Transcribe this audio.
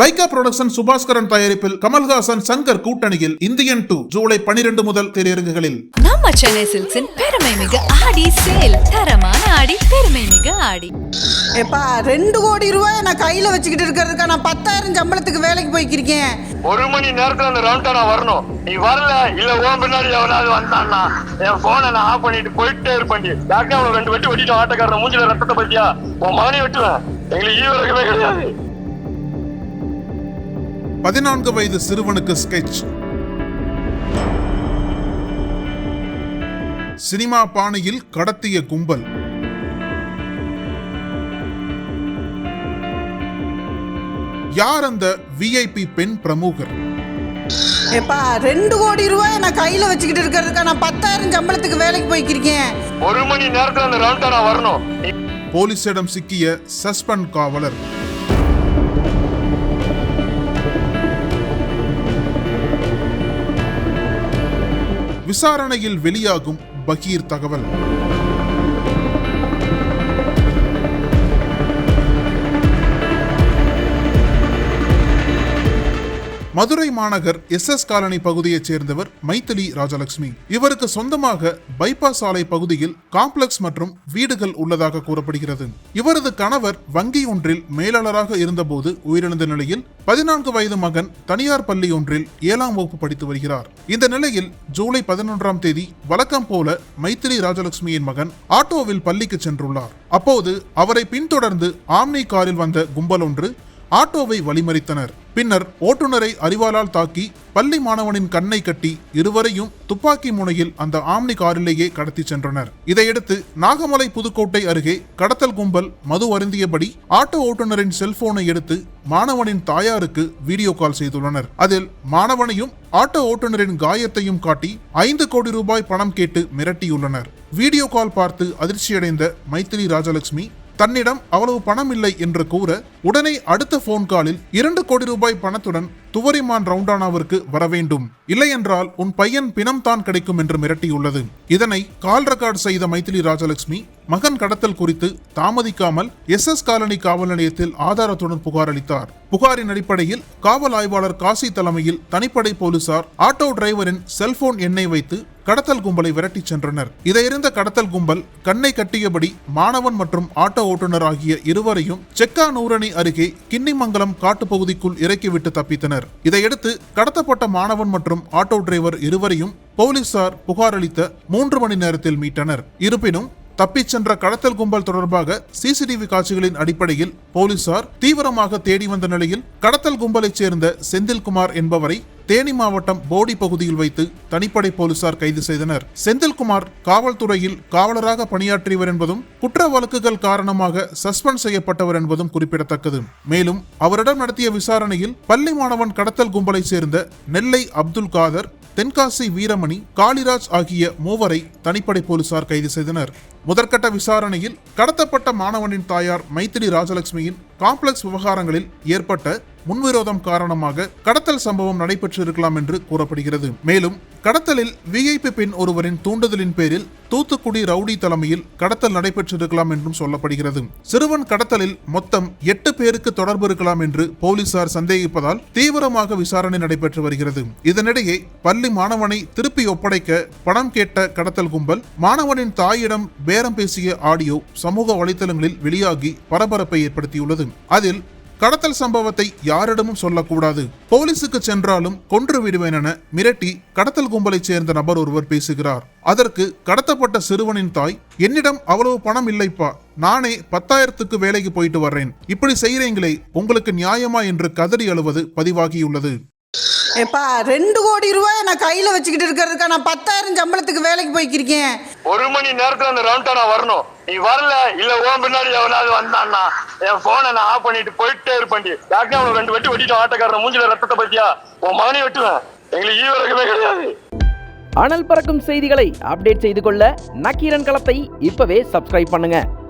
Lyca production Subaskaran தயாரிப்பில் கமல்ஹாசன் சங்கர் கூட்டணியில் Indian two July பனிரெண்டு முதல் திரையரங்குகளில். நம்ம சென்னை சில்க்ஸின் பெருமை மிகு ஆடி சேல் தரமான ஆடி பெருமை மிகு ஆடி. எப்பா ரெண்டு கோடி ரூபாய் நான் கையில வச்சுக்கிட்டு இருக்கிறதுக்கா நான் பத்தாயிரம் சம்பளத்துக்கு வேலைக்கு போய்க்கிருக்கேன். ஒரு மணி நேரத்துல அந்த ரவுண்டா நான் வரணும். நீ வரல இல்ல உன் பின்னாடி எவனாவது வந்தான்னா என் போனை நான் ஆஃப் பண்ணிட்டு போயிட்டே இருப்பேன் யாருக்கே அவனை ரெண்டு வெட்டி வெட்டிட்டு ஆட்டக்காரன் மூஞ்சில ரத்தத்தை பத்தியா? உன் மகனே வெட்டுவேன். எங்களுக்கு ஈவரகமே கிடையாது. பதினான்கு வயது சிறுவனுக்கு ஸ்கெட்ச் சினிமா பாணியில் கடத்திய கும்பல். யார் அந்த விஐபி பெண் பிரமுகர்? எப்பா ரெண்டு கோடி ரூபாய் நான் கையில வச்சுக்கிட்டு இருக்கிறதுக்கா? நான் பத்தாயிரம் சம்பளத்துக்கு வேலைக்கு போய்க்கிருக்கேன். ஒரு மணி நேரத்துல அந்த ரவுண்டா நான் வரணும். நீ போலீசிடம் சிக்கிய சஸ்பெண்ட் காவலர். விசாரணையில் வெளியாகும் பகீர் தகவல். மதுரை மாநகர் எஸ் எஸ் காலனி பகுதியைச் சேர்ந்தவர் மைத்திலி ராஜலட்சுமி இவருக்கு சொந்தமாக பைபாஸ் சாலை பகுதியில் காம்ப்ளெக்ஸ் மற்றும் வீடுகள் உள்ளதாக கூறப்படுகிறது. இவரது கணவர் வங்கி ஒன்றில் மேலாளராக இருந்தபோது உயிரிழந்த நிலையில் பதினான்கு வயது மகன் தனியார் பள்ளி ஒன்றில் ஏழாம் வகுப்பு படித்து வருகிறார். இந்த நிலையில் ஜூலை பதினொன்றாம் தேதி வழக்கம் போல மைத்திலி ராஜலட்சுமியின் மகன் ஆட்டோவில் பள்ளிக்கு சென்றுள்ளார். அப்போது அவரை பின்தொடர்ந்து ஆம்னி காரில் வந்த கும்பல் ஒன்று ஆட்டோவை வழிமறித்தனர். பின்னர் ஓட்டுநரை அறிவாளால் தாக்கி பள்ளி மாணவனின் கண்ணை கட்டி இருவரையும் துப்பாக்கி முனையில் அந்த ஆம்னி காரிலேயே கடத்தி சென்றனர். இதையடுத்து நாகமலை புதுக்கோட்டை அருகே கடத்தல் கும்பல் மது அருந்தியபடி ஆட்டோ ஓட்டுநரின் செல்போனை எடுத்து மாணவனின் தாயாருக்கு வீடியோ கால் செய்துள்ளனர். அதில் மாணவனையும் ஆட்டோ ஓட்டுநரின் காயத்தையும் காட்டி ஐந்து கோடி ரூபாய் பணம் கேட்டு மிரட்டியுள்ளனர். வீடியோ கால் பார்த்து அதிர்ச்சியடைந்த மைத்திரி ராஜலட்சுமி தன்னிடம் அவ்வளவு பணம் இல்லை என்று கூற உடனே அடுத்த போன் காலில் இரண்டு கோடி ரூபாய் பணத்துடன் துவரிமான் ரவுண்டானாவிற்கு வர வேண்டும். இல்லையென்றால் உன் பையன் பிணம் தான் கிடைக்கும் என்று மிரட்டியுள்ளது. இதனை கால் ரெக்கார்டு செய்த மைத்திலி ராஜலட்சுமி மகன் கடத்தல் குறித்து தாமதிக்காமல் எஸ் எஸ் காலனி காவல் நிலையத்தில் ஆதாரத்துடன் புகார் அளித்தார். புகாரின் அடிப்படையில் காவல் ஆய்வாளர் காசி தலைமையில் தனிப்படை போலீசார் ஆட்டோ டிரைவரின் செல்போன் எண்ணை வைத்து கடத்தல் கும்பலை விரட்டிச் சென்றனர். இதையிருந்த கடத்தல் கும்பல் கண்ணை கட்டியபடி மாணவன் மற்றும் ஆட்டோ ஓட்டுநர் ஆகிய இருவரையும் செக்கா நூரணி அருகே கிண்ணிமங்கலம் காட்டுப்பகுதிக்குள் இறக்கிவிட்டு தப்பித்தனர். இதையடுத்து கடத்தப்பட்ட மாணவன் மற்றும் ஆட்டோ டிரைவர் இருவரையும் போலீசார் புகார் அளித்த மூன்று மணி நேரத்தில் மீட்டனர். இருப்பினும் தப்பிச் சென்ற கடத்தல் கும்பல் தொடர்பாக சிசிடிவி காட்சிகளின் அடிப்படையில் போலீசார் தீவிரமாக தேடி வந்த நிலையில் கடத்தல் கும்பலைச் சேர்ந்த செந்தில்குமார் என்பவரை தேனி மாவட்டம் போடி பகுதியில் வைத்து தனிப்படை போலீசார் கைது செய்தனர். செந்தில்குமார் காவல்துறையில் காவலராக பணியாற்றியவர் என்பதும் குற்ற வழக்குகள் காரணமாக சஸ்பெண்ட் செய்யப்பட்டவர் என்பதும் குறிப்பிடத்தக்கது. மேலும் அவரிடம் நடத்திய விசாரணையில் பள்ளி மாணவன் கடத்தல் கும்பலைச் சேர்ந்த நெல்லை அப்துல் காதர் தென்காசி வீரமணி காளிராஜ் ஆகிய மூவரை தனிப்படை போலீசார் கைது செய்தனர். முதற்கட்ட விசாரணையில் கடத்தப்பட்ட மாணவனின் தாயார் மைத்திரி ராஜலட்சுமியின் காம்ப்ளெக்ஸ் விவகாரங்களில் ஏற்பட்ட முன்விரோதம் காரணமாக கடத்தல் சம்பவம் நடைபெற்றிருக்கலாம் என்று கூறப்படுகிறது. மேலும் கடத்தலில் விஐபி பெண் ஒருவரின் தூண்டுதலின் பேரில் தூத்துக்குடி ரவுடி தலைமையில் கடத்தல் நடைபெற்றிருக்கலாம் என்றும் சொல்லப்படுகிறது. சிறுவன் கடத்தலில் மொத்தம் எட்டு பேருக்கு தொடர்பு இருக்கலாம் என்று போலீசார் சந்தேகிப்பதால் தீவிரமாக விசாரணை நடைபெற்று வருகிறது. இதனிடையே பள்ளி மாணவனை திருப்பி ஒப்படைக்க பணம் கேட்ட கடத்தல் கும்பல் மாணவனின் தாயிடம் பேரம் பேசிய ஆடியோ சமூக வலைதளங்களில் வெளியாகி பரபரப்பை ஏற்படுத்தியுள்ளது. அதில் கடத்தல் சம்பவத்தை யாரிடமும் சொல்லக்கூடாது. போலீசுக்கு சென்றாலும் கொன்று விடுவேன் என மிரட்டி கடத்தல் கும்பலைச் சேர்ந்த நபர் ஒருவர் பேசுகிறார். அதற்கு கடத்தப்பட்ட சிறுவனின் தாய் என்னிடம் அவ்வளவு பணம் இல்லைப்பா. நானே பத்தாயிரத்துக்கு வேலைக்கு போயிட்டு வர்றேன். இப்படி செய்யறீங்களே உங்களுக்கு நியாயமா? என்று கதறி அழுவது பதிவாகியுள்ளது. எப்பா ரெண்டு கோடி ரூபாய் நான் கையில வச்சுக்கிட்டு இருக்கிறதுக்கா நான் பத்தாயிரம் சம்பளத்துக்கு வேலைக்கு போய்க்கிருக்கேன். ஒரு மணி நேரத்துல அந்த ரவுண்டா நான் வரணும். நீ வரல இல்ல உன் பின்னாடி எவனாவது வந்தான்னா என் போனை நான் ஆஃப் பண்ணிட்டு போயிட்டே இருப்பேன் யாருக்கே அவனை ரெண்டு வெட்டி வெட்டிட்டு ஆட்டக்காரன் மூஞ்சில ரத்தத்தை பத்தியா? உன் மகனே வெட்டுவேன். எங்களுக்கு ஈவரகமே கிடையாது. அனல் பறக்கும் செய்திகளை அப்டேட் செய்து கொள்ள நக்கீரன் களத்தை இப்பவே சப்ஸ்கிரைப் பண்ணுங்க.